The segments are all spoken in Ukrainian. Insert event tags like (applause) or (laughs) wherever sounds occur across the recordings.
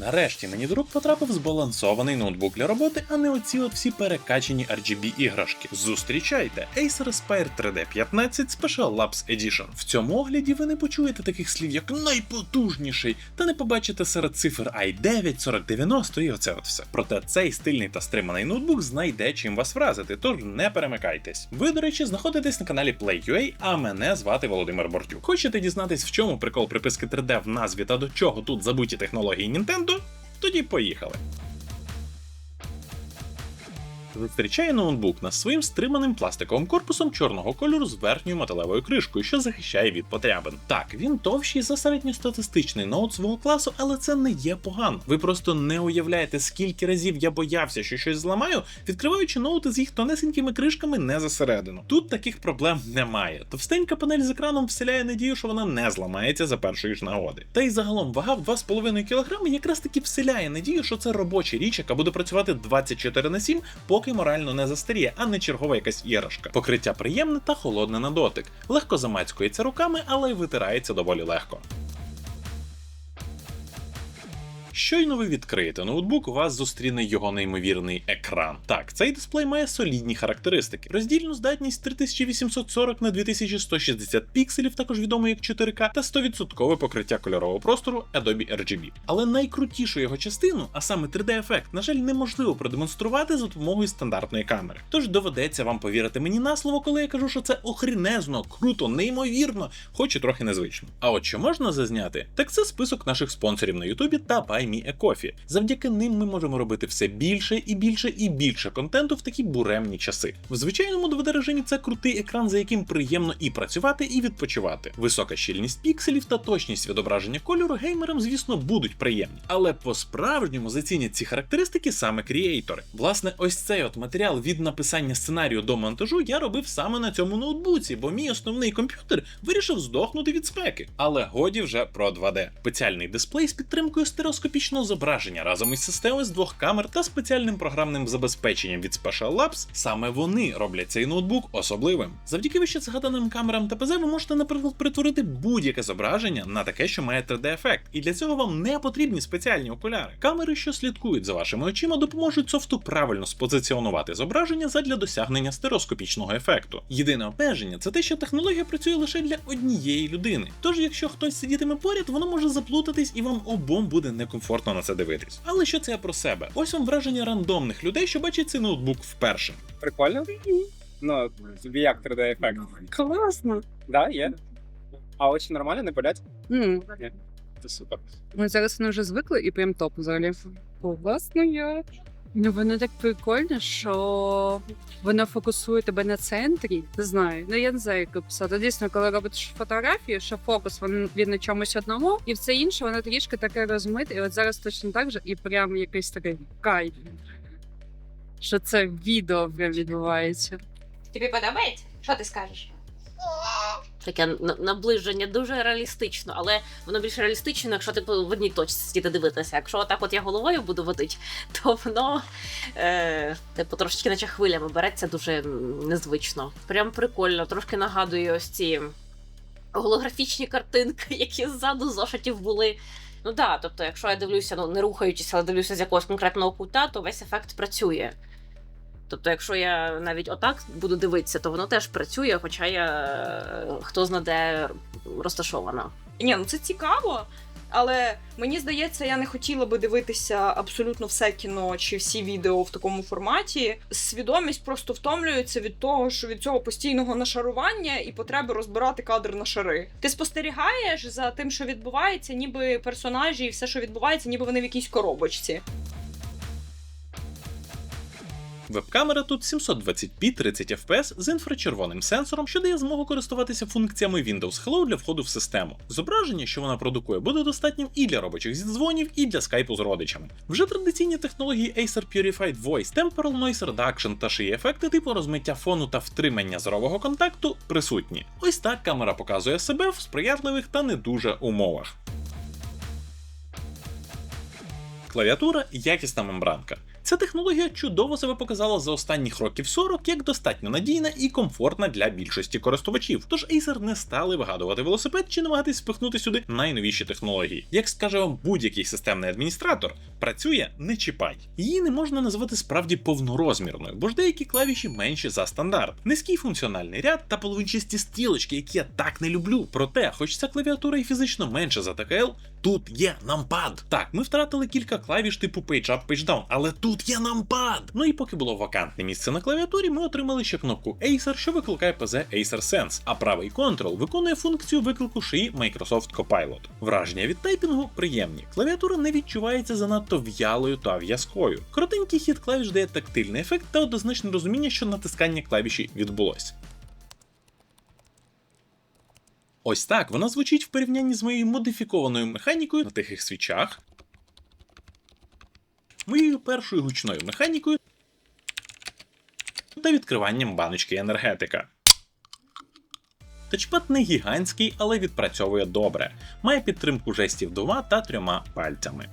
Нарешті мені до рук потрапив збалансований ноутбук для роботи, а не оці всі перекачані RGB іграшки. Зустрічайте Acer Aspire 3D 15 Special Labs Edition. В цьому огляді ви не почуєте таких слів, як найпотужніший, та не побачите серед цифр i9, 4090 і оце от все. Проте цей стильний та стриманий ноутбук знайде чим вас вразити, тож не перемикайтесь. Ви, до речі, знаходитесь на каналі Play.ua, а мене звати Володимир Бортюк. Хочете дізнатись, в чому прикол приписки 3D в назві та до чого тут забуті технології Nintendo? Тоді поїхали. Зустрічає ноутбук над своїм стриманим пластиковим корпусом чорного кольору з верхньою металевою кришкою, що захищає від потрябин. Так, він товщий за середньостатистичний ноут свого класу, але це не є погано. Ви просто не уявляєте, скільки разів я боявся, що щось зламаю, відкриваючи ноути з їх тонесенькими кришками не засередину. Тут таких проблем немає. Товстенька панель з екраном вселяє надію, що вона не зламається за першої ж нагоди. Та й загалом вага в 2,5 кг якраз таки вселяє надію, що це робоча річ, яка буде працювати 24 на 7, поки морально не застаріє, а не чергова якась іграшка. Покриття приємне та холодне на дотик. Легко замацькується руками, але й витирається доволі легко. Щойно ви відкриєте ноутбук, вас зустріне його неймовірний екран. Так, цей дисплей має солідні характеристики. Роздільну здатність 3840 на 2160 пікселів, також відомо як 4К, та 100% покриття кольорового простору Adobe RGB. Але найкрутішу його частину, а саме 3D-ефект, на жаль, неможливо продемонструвати за допомогою стандартної камери. Тож доведеться вам повірити мені на слово, коли я кажу, що це охрінезно, круто, неймовірно, хоч і трохи незвично. А от що можна зазняти, так це список наших спонсорів на Ютубі та A Coffee. Завдяки ним ми можемо робити все більше і більше і більше контенту в такі буремні часи. В звичайному 2D режимі це крутий екран, за яким приємно і працювати, і відпочивати. Висока щільність пікселів та точність відображення кольору геймерам, звісно, будуть приємні. Але по-справжньому зацінять ці характеристики саме кріейтори. Власне, ось цей от матеріал від написання сценарію до монтажу я робив саме на цьому ноутбуці, бо мій основний комп'ютер вирішив здохнути від спеки. Але годі вже про 2D. Спеціальний дисплей з підтримкою стереоскопічного зображення разом із системою з двох камер та спеціальним програмним забезпеченням від Special Labs, саме вони роблять цей ноутбук особливим. Завдяки вище згаданим камерам ТПЗ ви можете, наприклад, перетворити будь-яке зображення на таке, що має 3D-ефект. І для цього вам не потрібні спеціальні окуляри. Камери, що слідкують за вашими очима, допоможуть софту правильно спозиціонувати зображення задля досягнення стереоскопічного ефекту. Єдине обмеження це те, що технологія працює лише для однієї людини. Тож, якщо хтось сидітиме поряд, воно може заплутатись і вам обом буде некомфортно на це дивитись. Але що це я про себе? Ось вам враження рандомних людей, що бачать цей ноутбук вперше. Прикольно? Ну, тобі як 3D ефект? Класно. Да, є. А очі нормально, не болять? М, Це супер. Ми зараз не вже звикли і прям топ взагалі. Класно я. Ну, воно так прикольно, що воно фокусує тебе на центрі. Не знаю. Ну я не знаю, як описати. Дійсно, коли робиш фотографію, що фокус він, він на чомусь одному, і все інше воно трішки таке розмите. І от зараз точно так же, і прям якийсь такий кайф. Що це відео прям відбувається. Тобі подобається? Що ти скажеш? Таке наближення дуже реалістично, але воно більш реалістично, якщо типу в одній точці дивитися. Якщо отак от я головою буду водити, (laughs) то воно е, типу трошечки наче хвилями береться дуже незвично. Прям прикольно, трошки нагадує ось ці голографічні картинки, (laughs) які ззаду зошитів були. Ну да, тобто, якщо я дивлюся, ну не рухаючись, але дивлюся з якогось конкретного кута, то весь ефект працює. Тобто, якщо я навіть отак буду дивитися, то воно теж працює, хоча я е, хто зна де розташована. Ні, ну це цікаво. Але мені здається, я не хотіла би дивитися абсолютно все кіно чи всі відео в такому форматі. Свідомість просто втомлюється від того, що від цього постійного нашарування і потреби розбирати кадр на шари. Ти спостерігаєш за тим, що відбувається, ніби персонажі і все, що відбувається, ніби вони в якійсь коробочці. Веб-камера тут 720p 30 fps з інфрачервоним сенсором, що дає змогу користуватися функціями Windows Hello для входу в систему. Зображення, що вона продукує, буде достатнім і для робочих зідзвонів, і для скайпу з родичами. Вже традиційні технології Acer Purified Voice, Temporal Noise Reduction та шиї ефекти типу розмиття фону та втримання зорового контакту присутні. Ось так камера показує себе в сприятливих та не дуже умовах. Клавіатура якісна мембранка. Ця технологія чудово себе показала за останніх років 40 як достатньо надійна і комфортна для більшості користувачів. Тож Acer не стали вигадувати велосипед чи намагатись впихнути сюди найновіші технології. Як скаже вам будь-який системний адміністратор, працює не чіпай. Її не можна назвати справді повнорозмірною, бо ж деякі клавіші менші за стандарт. Низький функціональний ряд та половинчасті стрілочки, які я так не люблю. Проте, хоч ця клавіатура і фізично менша за ТКЛ, тут є нампад. Так, ми втратили кілька клавіш типу Page Up, Page Down, але тут є нампад. Ну і поки було вакантне місце на клавіатурі, ми отримали ще кнопку Acer, що викликає ПЗ Acer Sense, а правий Ctrl виконує функцію виклику шиї Microsoft Copilot. Враження від тайпінгу приємні. Клавіатура не відчувається занадто в'ялою та в'язкою. Коротенький хід клавіш дає тактильний ефект та однозначне розуміння, що натискання клавіші відбулось. Ось так вона звучить в порівнянні з моєю модифікованою механікою на тихих свічах, моєю першою гучною механікою та відкриванням баночки енергетика. Тачпад не гігантський, але відпрацьовує добре. Має підтримку жестів двома та трьома пальцями.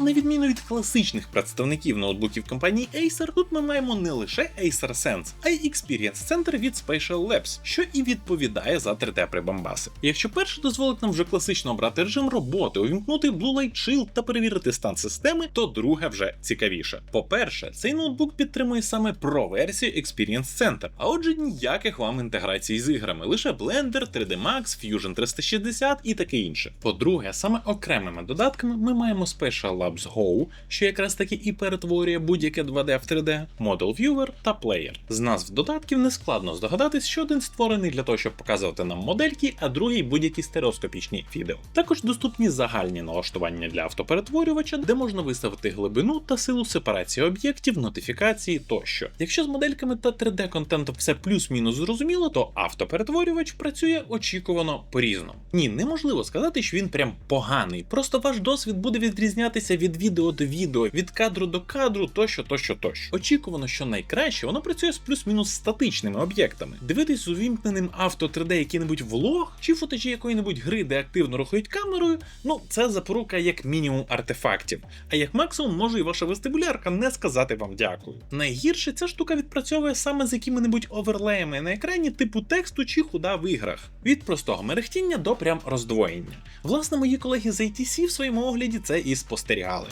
На відміну від класичних представників ноутбуків компанії Acer, тут ми маємо не лише Acer Sense, а й Experience Center від Spatial Labs, що і відповідає за 3D прибамбаси. Якщо перше дозволить нам вже класично обрати режим роботи, увімкнути Blue Light Shield та перевірити стан системи, то друге вже цікавіше. По-перше, цей ноутбук підтримує саме Pro версію Experience Center, а отже, ніяких вам інтеграцій з іграми, лише Blender, 3D Max, Fusion 360 і таке інше. По-друге, саме окремими додатками ми маємо Spatial Labs Go, що якраз таки і перетворює будь-яке 2D в 3D, Model Viewer та Player. З назв додатків не складно здогадатись, що один створений для того, щоб показувати нам модельки, а другий будь-які стереоскопічні відео. Також доступні загальні налаштування для автоперетворювача, де можна виставити глибину та силу сепарації об'єктів, нотифікації тощо. Якщо з модельками та 3D контентом все плюс-мінус зрозуміло, то автоперетворювач працює очікувано по-різному. Ні, неможливо сказати, що він прям поганий. Просто ваш досвід буде відрізнятися від відео до відео, від кадру до кадру, тощо, тощо, тощо. Очікувано, що найкраще воно працює з плюс-мінус статичними об'єктами. Дивитись з увімкненим авто 3D який-небудь влог чи футажі якої-небудь гри, де активно рухають камерою, ну це запорука як мінімум артефактів. А як максимум може і ваша вестибулярка не сказати вам дякую. Найгірше ця штука відпрацьовує саме з якими-небудь оверлеями на екрані типу тексту чи худа в іграх. Від простого мерехтіння до прям роздвоєння. Власне, мої колеги з ITC в своєму огляді це і спостерігали серіали.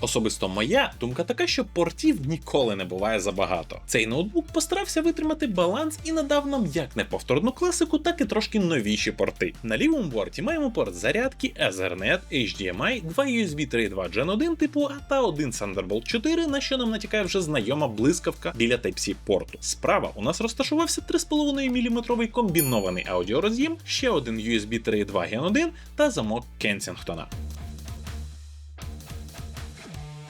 Особисто моя думка така, що портів ніколи не буває забагато. Цей ноутбук постарався витримати баланс і надав нам як неповторну класику, так і трошки новіші порти. На лівому борті маємо порт зарядки, Ethernet, HDMI, два USB 3.2 Gen 1 типу А та один Thunderbolt 4, на що нам натякає вже знайома блискавка біля Type-C порту. Справа у нас розташувався 3,5 мм комбінований аудіороз'єм, ще один USB 3.2 Gen 1 та замок Кенсінгтона.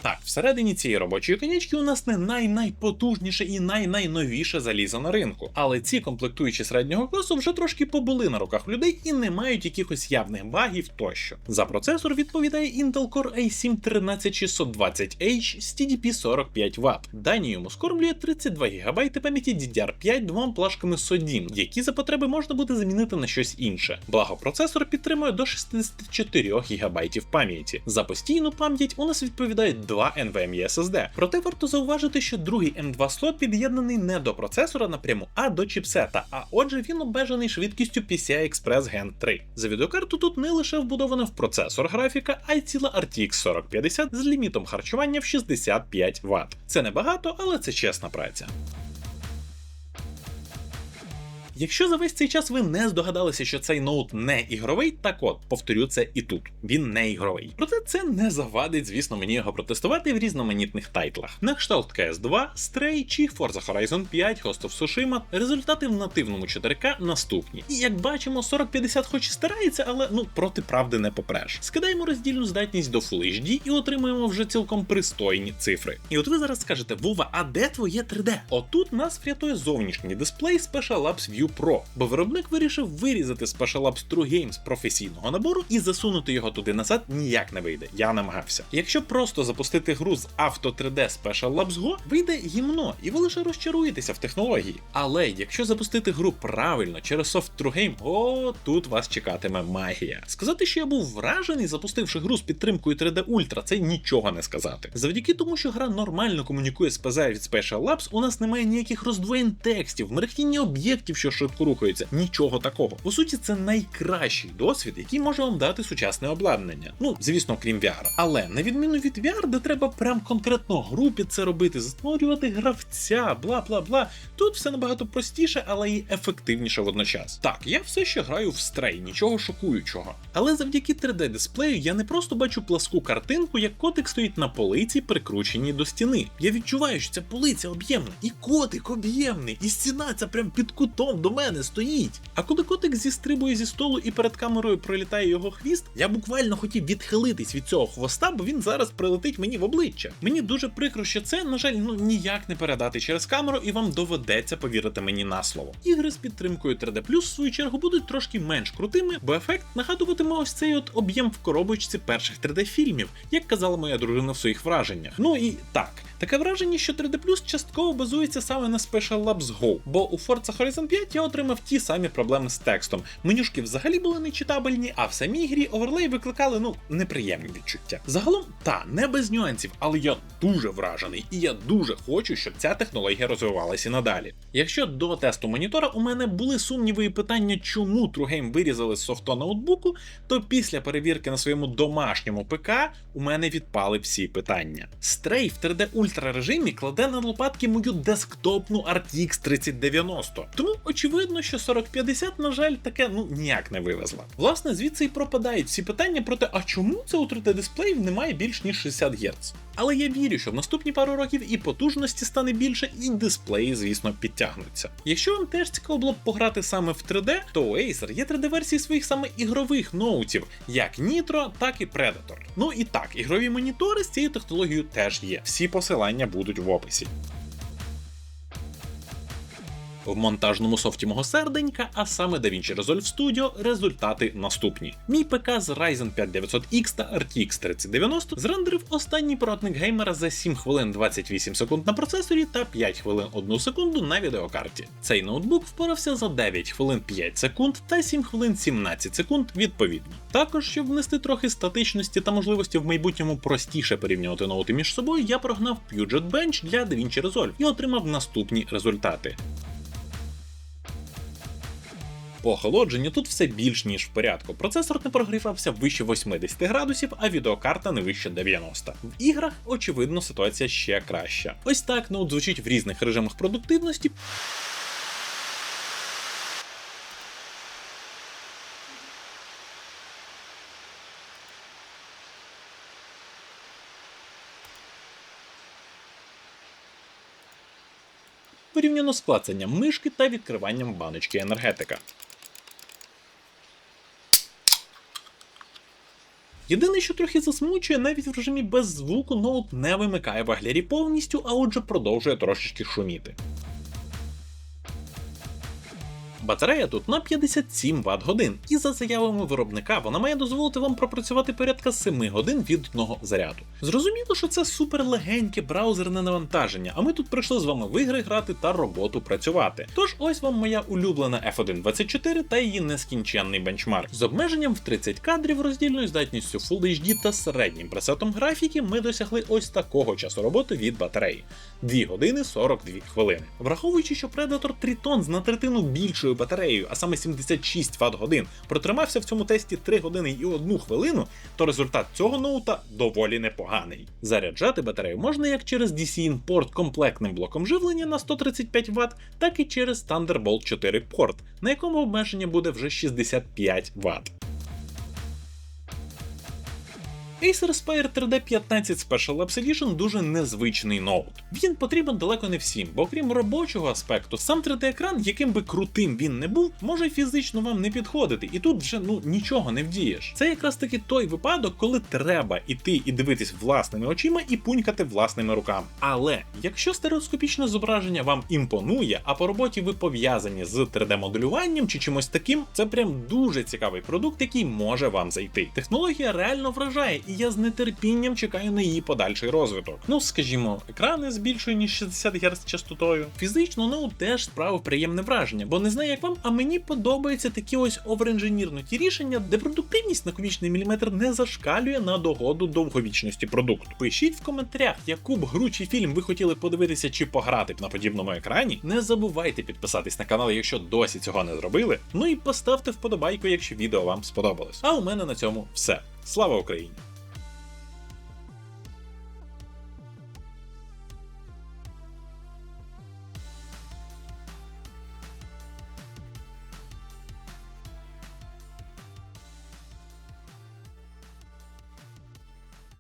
Так, всередині цієї робочої конячки у нас не най-найпотужніше і най-найновіше залізо на ринку. Але ці комплектуючі середнього класу вже трошки побули на руках людей і не мають якихось явних багів тощо. За процесор відповідає Intel Core i7 13620H з TDP 45 Вт. Дані йому скормлює 32 ГБ пам'яті DDR5 двома плашками SODIMM, які за потреби можна буде замінити на щось інше. Благо процесор підтримує до 64 ГБ пам'яті. За постійну пам'ять у нас відповідає 2 NVMe SSD. Проте варто зауважити, що другий M2 слот під'єднаний не до процесора напряму, а до чіпсета, а отже він обмежений швидкістю PCI Express Gen 3. За відеокарту тут не лише вбудована в процесор графіка, а й ціла RTX 4050 з лімітом харчування в 65 Вт. Це небагато, але це чесна праця. Якщо за весь цей час ви не здогадалися, що цей ноут не ігровий, так от повторю це і тут. Він не ігровий. Проте це не завадить, звісно, мені його протестувати в різноманітних тайтлах. На кшталт CS2, Stray чи Forza Horizon 5, Ghost of Tsushima результати в нативному 4К наступні. І як бачимо, 4050 хоч і старається, але ну проти правди не попреш. Скидаємо роздільну здатність до Full HD і отримуємо вже цілком пристойні цифри. І от ви зараз скажете, Вова, а де твоє 3D? Отут нас врятує зовнішній дисплей Special Labs View Q Pro, бо виробник вирішив вирізати Special Labs True Games професійного набору і засунути його туди назад ніяк не вийде. Я намагався. Якщо просто запустити гру з Auto 3D Special Labs Go, вийде гімно, і ви лише розчаруєтеся в технології. Але якщо запустити гру правильно через софт True Game, о, тут вас чекатиме магія. Сказати, що я був вражений, запустивши гру з підтримкою 3D Ultra, це нічого не сказати. Завдяки тому, що гра нормально комунікує з ПЗ від Special Labs, у нас немає ніяких роздвоєнь текстів, мерехтіння об'єктів, що швидко рухаються. Нічого такого. По суті, це найкращий досвід, який може вам дати сучасне обладнання. Ну, звісно, крім VR. Але на відміну від VR, де треба прям конкретно групі це робити, створювати гравця, бла бла бла. Тут все набагато простіше, але і ефективніше водночас. Так, я все ще граю в стрей, нічого шокуючого. Але завдяки 3D дисплею я не просто бачу пласку картинку, як котик стоїть на полиці, прикрученій до стіни. Я відчуваю, що ця полиця об'ємна, і котик об'ємний, і стіна ця прям під кутом до мене стоїть. А коли котик зістрибує зі столу і перед камерою пролітає його хвіст, я буквально хотів відхилитись від цього хвоста, бо він зараз прилетить мені в обличчя. Мені дуже прикро, що це, на жаль, ну ніяк не передати через камеру, і вам доведеться повірити мені на слово. Ігри з підтримкою 3D+, в свою чергу, будуть трошки менш крутими, бо ефект нагадуватиме ось цей от об'єм в коробочці перших 3D-фільмів, як казала моя дружина в своїх враженнях. Ну і так. Таке враження, що 3D Plus частково базується саме на Special Labs Go, бо у Forza Horizon 5 я отримав ті самі проблеми з текстом. Менюшки взагалі були нечитабельні, а в самій грі оверлей викликали ну неприємні відчуття. Загалом, та не без нюансів, але я дуже вражений, і я дуже хочу, щоб ця технологія розвивалася і надалі. Якщо до тесту монітора у мене були сумніви і питання, чому TrueGame вирізали з софто ноутбуку, то після перевірки на своєму домашньому ПК у мене відпали всі питання. Стрей в 3D Ultra режимі кладе на лопатки мою десктопну RTX 3090. Тому очевидно, що 4050, на жаль, таке ну ніяк не вивезла. Власне, звідси і пропадають всі питання про те, а чому це у 3D дисплеїв немає більш ніж 60 Гц. Але я вірю, що в наступні пару років і потужності стане більше, і дисплеї, звісно, підтягнуться. Якщо вам теж цікаво було б пограти саме в 3D, то у Acer є 3D-версії своїх саме ігрових ноутів, як Nitro, так і Predator. Ну і так, ігрові монітори з цією технологією теж є. Всі посилання будуть в описі. В монтажному софті мого серденька, а саме DaVinci Resolve Studio, результати наступні. Мій ПК з Ryzen 5 900X та RTX 3090 зрендерив останній поротник геймера за 7 хвилин 28 секунд на процесорі та 5 хвилин 1 секунду на відеокарті. Цей ноутбук впорався за 9 хвилин 5 секунд та 7 хвилин 17 секунд відповідно. Також, щоб внести трохи статичності та можливості в майбутньому простіше порівнювати ноути між собою, я прогнав Puget Bench для DaVinci Resolve і отримав наступні результати. По охолодженню тут все більш ніж в порядку. Процесор не прогрівався вище 80 градусів, а відеокарта не вище 90. В іграх, очевидно, ситуація ще краща. Ось так ноут звучить в різних режимах продуктивності. порівняно з клацанням мишки та відкриванням баночки енергетика. Єдине, що трохи засмучує, навіть в режимі без звуку ноут не вимикає ваглярі повністю, а отже продовжує трошечки шуміти. Батарея тут на 57 Вт годин, і за заявами виробника вона має дозволити вам пропрацювати порядка 7 годин від одного заряду. Зрозуміло, що це суперлегеньке браузерне навантаження, а ми тут прийшли з вами в ігри грати та роботу працювати. Тож ось вам моя улюблена F124 та її нескінченний бенчмарк. З обмеженням в 30 кадрів, роздільною здатністю Full HD та середнім пресетом графіки ми досягли ось такого часу роботи від батареї 2 години 42 хвилини. Враховуючи, що Predator Triton з на третину більшою батареєю, а саме 76 Вт годин, протримався в цьому тесті 3 години і 1 хвилину, то результат цього ноута доволі непоганий. Заряджати батарею можна як через DC порт комплектним блоком живлення на 135 Вт, так і через Thunderbolt 4 порт, на якому обмеження буде вже 65 Вт. Acer Aspire 3D 15 Special Labs Edition дуже незвичний ноут. Він потрібен далеко не всім, бо окрім робочого аспекту, сам 3D-екран, яким би крутим він не був, може фізично вам не підходити, і тут вже ну нічого не вдієш. Це якраз таки той випадок, коли треба іти і дивитись власними очима і пунькати власними руками. Але якщо стереоскопічне зображення вам імпонує, а по роботі ви пов'язані з 3D-моделюванням чи чимось таким, це прям дуже цікавий продукт, який може вам зайти. Технологія реально вражає, і я з нетерпінням чекаю на її подальший розвиток. Ну, скажімо, екрани з більшою ніж 60 Гц частотою. Фізично, ну теж справив приємне враження, бо не знаю, як вам, а мені подобаються такі ось оверенженірнуті рішення, де продуктивність на кубічний міліметр не зашкалює на догоду довговічності продукту. Пишіть в коментарях, яку б гру чи фільм ви хотіли подивитися чи пограти б на подібному екрані. Не забувайте підписатись на канал, якщо досі цього не зробили. Ну і поставте вподобайку, якщо відео вам сподобалось. А у мене на цьому все. Слава Україні!